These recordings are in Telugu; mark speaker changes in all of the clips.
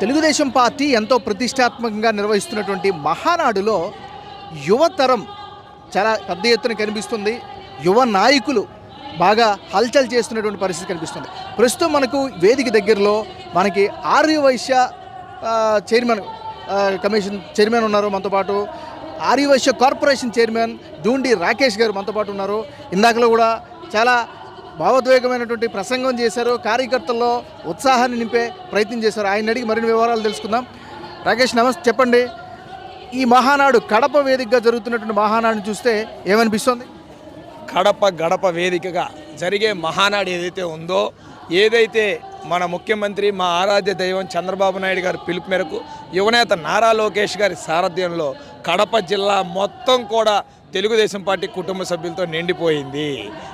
Speaker 1: తెలుగుదేశం పార్టీ ఎంతో ప్రతిష్టాత్మకంగా నిర్వహిస్తున్నటువంటి మహానాడులో యువతరం చాలా పెద్ద ఎత్తున కనిపిస్తుంది. యువ నాయకులు బాగా హల్చల్ చేస్తున్నటువంటి పరిస్థితి కనిపిస్తుంది. ప్రస్తుతం మనకు వేదిక దగ్గరలో మనకి Aryavaishya Vaishya chairman commission chairman ఉన్నారు మనతో పాటు. ఆర్యవైశ్య కార్పొరేషన్ చైర్మన్ దూండి రాకేష్ గారు మనతో పాటు ఉన్నారు. ఇందాకలో కూడా చాలా భావోద్వేగమైనటువంటి ప్రసంగం చేశారు. కార్యకర్తల్లో ఉత్సాహాన్ని నింపే ప్రయత్నం చేశారు. ఆయన అడిగి మరిన్ని వివరాలు తెలుసుకుందాం. రాకేష్ నమస్తే చెప్పండి. ఈ మహానాడు కడప వేదికగా జరుగుతున్నటువంటి మహానాడు చూస్తే ఏమనిపిస్తుంది?
Speaker 2: కడప గడప వేదికగా జరిగే మహానాడు ఏదైతే ఉందో ఏదైతే మన ముఖ్యమంత్రి మా ఆరాధ్య దైవం చంద్రబాబు నాయుడు గారి పిలుపు మేరకు యువనేత నారా లోకేష్ గారి సారథ్యంలో కడప జిల్లా మొత్తం కూడా తెలుగుదేశం పార్టీ కుటుంబ సభ్యులతో నిండిపోయింది.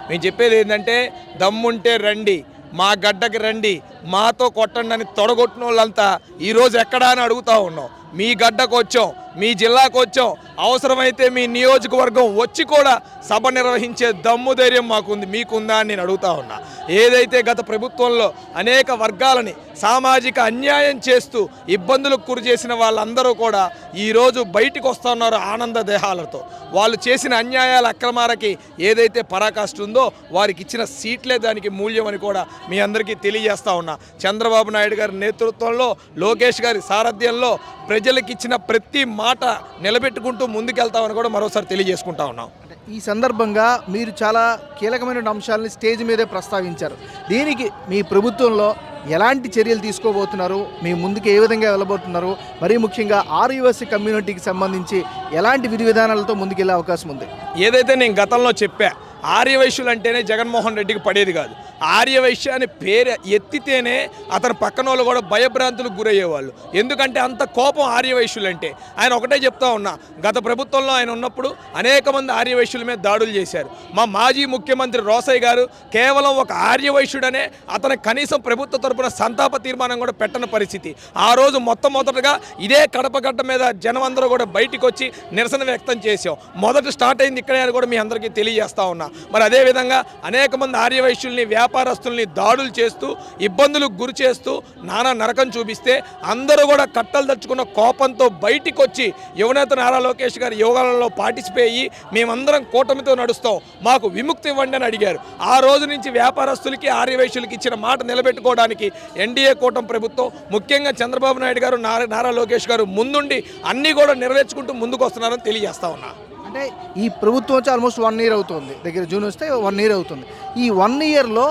Speaker 2: మేము చెప్పేది ఏంటంటే దమ్ముంటే రండి మా గడ్డకి రండి మాతో కొట్టండి అని తొడగొట్టిన వాళ్ళంతా ఈరోజు ఎక్కడా అని అడుగుతా ఉన్నాం. మీ గడ్డకు వచ్చాం మీ జిల్లాకు వచ్చాం అవసరమైతే మీ నియోజకవర్గం వచ్చి కూడా సభ నిర్వహించే దమ్ము ధైర్యం మాకుంది మీకుందా అని నేను అడుగుతా ఉన్నా. ఏదైతే గత ప్రభుత్వంలో అనేక వర్గాలని సామాజిక అన్యాయం చేస్తూ ఇబ్బందులకు గురి చేసిన వాళ్ళందరూ కూడా ఈరోజు బయటికి వస్తున్నారు ఆనంద దేహాలతో. వాళ్ళు చేసిన అన్యాయాల అక్రమాలకి ఏదైతే పరాకాష్ట ఉందో వారికి ఇచ్చిన సీట్లే దానికి మూల్యం అని కూడా మీ అందరికీ తెలియజేస్తా ఉన్నా. చంద్రబాబు నాయుడు గారి నేతృత్వంలో లోకేష్ గారి సారథ్యంలో ప్రజ ప్రజలకు ఇచ్చిన ప్రతి మాట నిలబెట్టుకుంటూ ముందుకెళ్తామని కూడా మరోసారి తెలియజేసుకుంటా ఉన్నాం.
Speaker 1: ఈ సందర్భంగా మీరు చాలా కీలకమైన అంశాలని స్టేజ్ మీదే ప్రస్తావించారు. దీనికి మీ ప్రభుత్వంలో ఎలాంటి చర్యలు తీసుకోబోతున్నారు? మీ ముందుకు ఏ విధంగా వెళ్ళబోతున్నారు? మరీ ముఖ్యంగా ఆర్యుఎస్సి కమ్యూనిటీకి సంబంధించి ఎలాంటి విధి విధానాలతో ముందుకెళ్ళే అవకాశం ఉంది?
Speaker 2: ఏదైతే నేను గతంలో చెప్పా ఆర్యవైశ్యులు అంటేనే జగన్మోహన్ రెడ్డికి పడేది కాదు. ఆర్యవైశ్య అని పేరు ఎత్తితేనే అతని పక్కన వాళ్ళు కూడా భయభ్రాంతులకు గురయ్యేవాళ్ళు. ఎందుకంటే అంత కోపం ఆర్యవైశ్యులు అంటే ఆయన ఒకటే చెప్తా ఉన్నా గత ప్రభుత్వంలో ఆయన ఉన్నప్పుడు అనేక మంది ఆర్యవైశ్యుల మీద దాడులు చేశారు. మా మాజీ ముఖ్యమంత్రి రోసయ్య గారు కేవలం ఒక ఆర్యవైశ్యుడనే అతని కనీసం ప్రభుత్వ తరపున సంతాప తీర్మానం కూడా పెట్టని పరిస్థితి. ఆ రోజు మొట్టమొదటగా ఇదే కడపగడ్డ మీద జనం అందరూ కూడా బయటికి వచ్చి నిరసన వ్యక్తం చేశాం. మొదట స్టార్ట్ అయింది ఇక్కడే అని కూడా మీ అందరికీ తెలియజేస్తా ఉన్నా. మరి అదేవిధంగా అనేక మంది ఆర్యవైశ్యుల్ని వ్యాపారస్తుల్ని దాడులు చేస్తూ ఇబ్బందులకు గురి చేస్తూ నానా నరకం చూపిస్తే అందరూ కూడా కట్టలు దచ్చుకున్న కోపంతో బయటికి వచ్చి యువనేత నారా లోకేష్ గారి యోగాలలో పార్టిసిపేట్ అయ్యి మేమందరం కూటమితో నడుస్తాం. మాకు విముక్తి ఇవ్వండి అని అడిగారు. ఆ రోజు నుంచి వ్యాపారస్తులకి ఆర్యవైశ్యులకి ఇచ్చిన మాట నిలబెట్టుకోవడానికి ఎన్డీఏ కూటమి ప్రభుత్వం ముఖ్యంగా చంద్రబాబు నాయుడు గారు నారా నారా లోకేష్ గారు ముందుండి అన్నీ కూడా నెరవేర్చుకుంటూ ముందుకు వస్తున్నారని తెలియజేస్తా ఉన్నా.
Speaker 1: అంటే ఈ ప్రభుత్వం వచ్చి ఆల్మోస్ట్ వన్ ఇయర్ అవుతుంది. దగ్గర జూన్ వస్తే వన్ ఇయర్ అవుతుంది. ఈ వన్ ఇయర్లో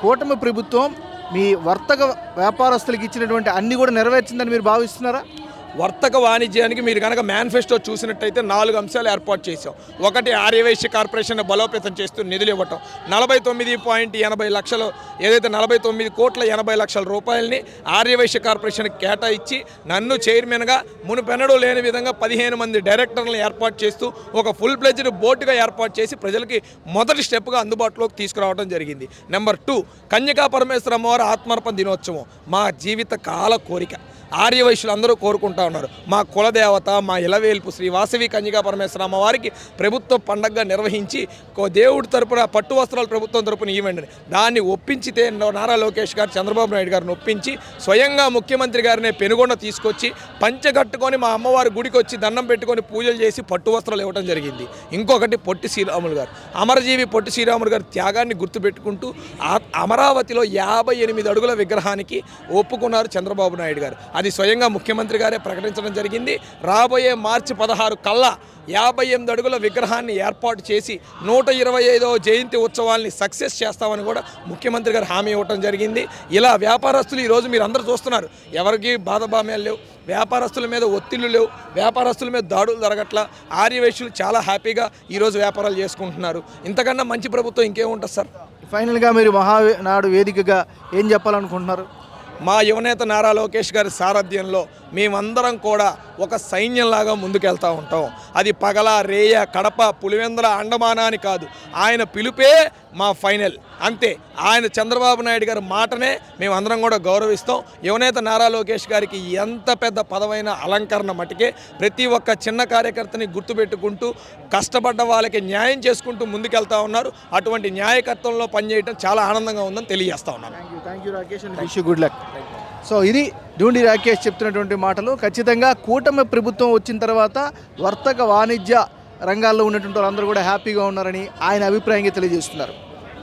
Speaker 1: కూటమి ప్రభుత్వం మీ వర్తక వ్యాపారస్తులకు ఇచ్చినటువంటి అన్ని కూడా నెరవేర్చిందని మీరు భావిస్తున్నారా?
Speaker 2: వర్తక వాణిజ్యానికి మీరు కనుక మేనిఫెస్టో చూసినట్టయితే నాలుగు అంశాలు ఏర్పాటు చేశాం. ఒకటి ఆర్యవైశ్య కార్పొరేషన్ బలోపేతం చేస్తూ నిధులు ఇవ్వటం. నలభై తొమ్మిది పాయింట్ ఎనభై లక్షలు ఏదైతే నలభై తొమ్మిది కోట్ల ఎనభై లక్షల రూపాయలని ఆర్యవైశ్య కార్పొరేషన్కి కేటాయించి నన్ను చైర్మన్గా మునుపెన్నడూ లేని విధంగా పదిహేను మంది డైరెక్టర్లను ఏర్పాటు చేస్తూ ఒక ఫుల్ ప్లెజ్డ్ బోర్డుగా ఏర్పాటు చేసి ప్రజలకి మొదటి స్టెప్గా అందుబాటులోకి తీసుకురావడం జరిగింది. నెంబర్ టూ కన్యకా పరమేశ్వర అమ్మవారి ఆత్మార్పణ దినోత్సవం మా జీవిత కాల కోరిక. ఆర్యవైశ్యులు అందరూ కోరుకుంటా ఉన్నారు. మా కులదేవత మా ఇలవేల్పు శ్రీ వాసవి కన్యగా పరమేశ్వర అమ్మవారికి ప్రభుత్వ పండగగా నిర్వహించి దేవుడి తరపున పట్టు వస్త్రాలు ప్రభుత్వం తరపున ఇవ్వండి. దాన్ని ఒప్పించితే నారా లోకేష్ గారు చంద్రబాబు నాయుడు గారిని ఒప్పించి స్వయంగా ముఖ్యమంత్రి గారినే పెనుగొండ తీసుకొచ్చి పంచె కట్టుకొని మా అమ్మవారి గుడికి వచ్చి దండం పెట్టుకొని పూజలు చేసి పట్టు వస్త్రాలు ఇవ్వడం జరిగింది. ఇంకొకటి పొట్టి శ్రీరాములు గారు. అమరజీవి పొట్టి శ్రీరాములు గారి త్యాగాన్ని గుర్తుపెట్టుకుంటూ అమరావతిలో యాభై ఎనిమిది అడుగుల విగ్రహానికి ఒప్పుకున్నారు చంద్రబాబు నాయుడు గారు. అది స్వయంగా ముఖ్యమంత్రి గారే ప్రకటించడం జరిగింది. రాబోయే మార్చి పదహారు కల్లా యాభై ఎనిమిది అడుగుల విగ్రహాన్ని ఏర్పాటు చేసి నూట ఇరవై ఐదవ జయంతి ఉత్సవాల్ని సక్సెస్ చేస్తామని కూడా ముఖ్యమంత్రి గారు హామీ ఇవ్వడం జరిగింది. ఇలా వ్యాపారస్తులు ఈరోజు మీరు అందరూ చూస్తున్నారు. ఎవరికి బాధభామ్యాలు లేవు. వ్యాపారస్తుల మీద ఒత్తిళ్ళు లేవు. వ్యాపారస్తుల మీద దాడులు జరగట్ల. ఆర్యవేశ్యులు చాలా హ్యాపీగా ఈరోజు వ్యాపారాలు చేసుకుంటున్నారు. ఇంతకన్నా మంచి ప్రభుత్వం ఇంకేముంటుంది సార్?
Speaker 1: ఫైనల్గా మీరు మహానాడు వేదికగా ఏం చెప్పాలనుకుంటున్నారు?
Speaker 2: మా యువనేత నారా లోకేష్ గారి సారథ్యంలో మేమందరం కూడా ఒక సైన్యంలాగా ముందుకెళ్తూ ఉంటాం. అది పగల రేయ కడప పులివెందుల అండమాన అని కాదు. ఆయన పిలుపే మా ఫైనల్. అంతే. ఆయన చంద్రబాబు నాయుడు గారి మాటనే మేమందరం కూడా గౌరవిస్తాం. యువనేత నారా లోకేష్ గారికి ఎంత పెద్ద పదవైన అలంకరణ మటుకే ప్రతి ఒక్క చిన్న కార్యకర్తని గుర్తుపెట్టుకుంటూ కష్టపడ్డ వాళ్ళకి న్యాయం చేసుకుంటూ ముందుకెళ్తా ఉన్నారు. అటువంటి న్యాయకర్తంలో పనిచేయడం చాలా ఆనందంగా ఉందని తెలియజేస్తా ఉన్నాను.
Speaker 1: సో ఇది డూండి రాకేష్ చెప్తున్నటువంటి మాటలు ఖచ్చితంగా కూటమి ప్రభుత్వం వచ్చిన తర్వాత వర్తక వాణిజ్య రంగాల్లో ఉన్నటువంటి వాళ్ళందరూ కూడా హ్యాపీగా ఉన్నారని ఆయన అభిప్రాయంగా తెలియజేస్తున్నారు.